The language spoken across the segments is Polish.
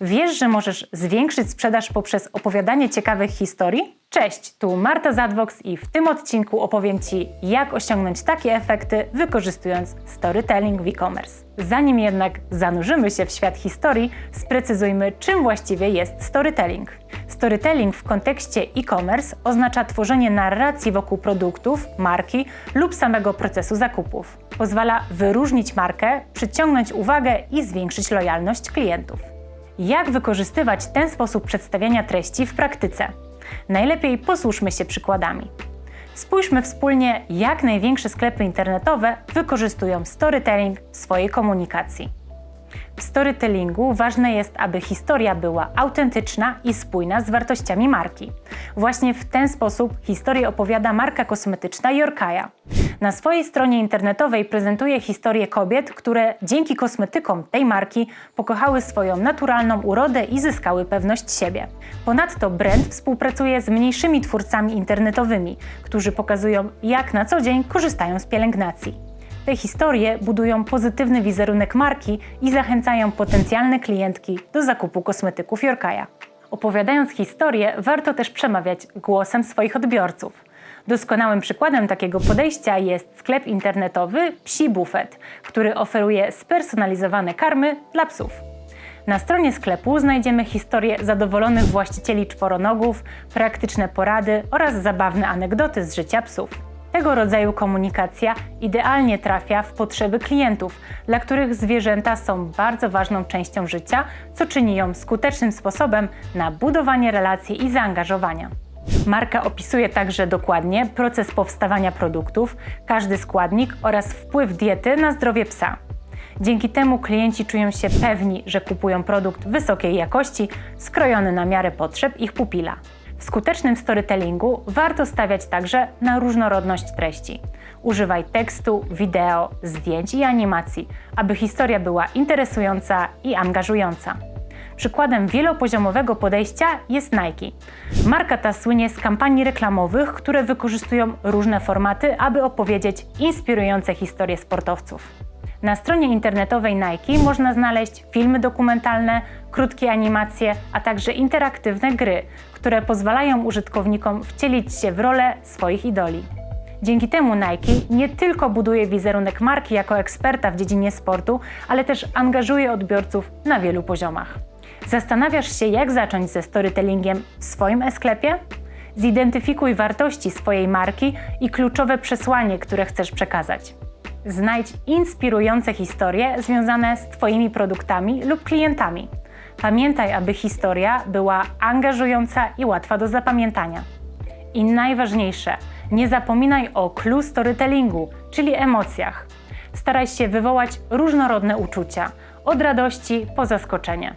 Wiesz, że możesz zwiększyć sprzedaż poprzez opowiadanie ciekawych historii? Cześć, tu Marta Zadwox i w tym odcinku opowiem Ci, jak osiągnąć takie efekty wykorzystując storytelling w e-commerce. Zanim jednak zanurzymy się w świat historii, sprecyzujmy, czym właściwie jest storytelling. Storytelling w kontekście e-commerce oznacza tworzenie narracji wokół produktów, marki lub samego procesu zakupów. Pozwala wyróżnić markę, przyciągnąć uwagę i zwiększyć lojalność klientów. Jak wykorzystywać ten sposób przedstawiania treści w praktyce? Najlepiej posłuszmy się przykładami. Spójrzmy wspólnie, jak największe sklepy internetowe wykorzystują storytelling w swojej komunikacji. W storytellingu ważne jest, aby historia była autentyczna i spójna z wartościami marki. Właśnie w ten sposób historię opowiada marka kosmetyczna Yorkaya. Na swojej stronie internetowej prezentuje historię kobiet, które dzięki kosmetykom tej marki pokochały swoją naturalną urodę i zyskały pewność siebie. Ponadto brand współpracuje z mniejszymi twórcami internetowymi, którzy pokazują, jak na co dzień korzystają z pielęgnacji. Te historie budują pozytywny wizerunek marki i zachęcają potencjalne klientki do zakupu kosmetyków Yorkaya. Opowiadając historię, warto też przemawiać głosem swoich odbiorców. Doskonałym przykładem takiego podejścia jest sklep internetowy Psi Buffet, który oferuje spersonalizowane karmy dla psów. Na stronie sklepu znajdziemy historie zadowolonych właścicieli czworonogów, praktyczne porady oraz zabawne anegdoty z życia psów. Tego rodzaju komunikacja idealnie trafia w potrzeby klientów, dla których zwierzęta są bardzo ważną częścią życia, co czyni ją skutecznym sposobem na budowanie relacji i zaangażowania. Marka opisuje także dokładnie proces powstawania produktów, każdy składnik oraz wpływ diety na zdrowie psa. Dzięki temu klienci czują się pewni, że kupują produkt wysokiej jakości, skrojony na miarę potrzeb ich pupila. W skutecznym storytellingu warto stawiać także na różnorodność treści. Używaj tekstu, wideo, zdjęć i animacji, aby historia była interesująca i angażująca. Przykładem wielopoziomowego podejścia jest Nike. Marka ta słynie z kampanii reklamowych, które wykorzystują różne formaty, aby opowiedzieć inspirujące historie sportowców. Na stronie internetowej Nike można znaleźć filmy dokumentalne, krótkie animacje, a także interaktywne gry, które pozwalają użytkownikom wcielić się w rolę swoich idoli. Dzięki temu Nike nie tylko buduje wizerunek marki jako eksperta w dziedzinie sportu, ale też angażuje odbiorców na wielu poziomach. Zastanawiasz się, jak zacząć ze storytellingiem w swoim e-sklepie? Zidentyfikuj wartości swojej marki i kluczowe przesłanie, które chcesz przekazać. Znajdź inspirujące historie związane z Twoimi produktami lub klientami. Pamiętaj, aby historia była angażująca i łatwa do zapamiętania. I najważniejsze, nie zapominaj o clue storytellingu, czyli emocjach. Staraj się wywołać różnorodne uczucia, od radości po zaskoczenie.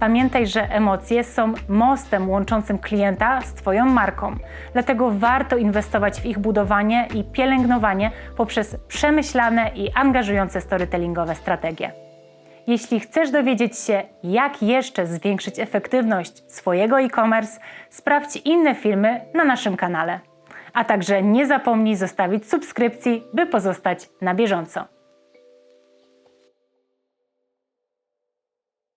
Pamiętaj, że emocje są mostem łączącym klienta z Twoją marką, dlatego warto inwestować w ich budowanie i pielęgnowanie poprzez przemyślane i angażujące storytellingowe strategie. Jeśli chcesz dowiedzieć się, jak jeszcze zwiększyć efektywność swojego e-commerce, sprawdź inne filmy na naszym kanale. A także nie zapomnij zostawić subskrypcji, by pozostać na bieżąco.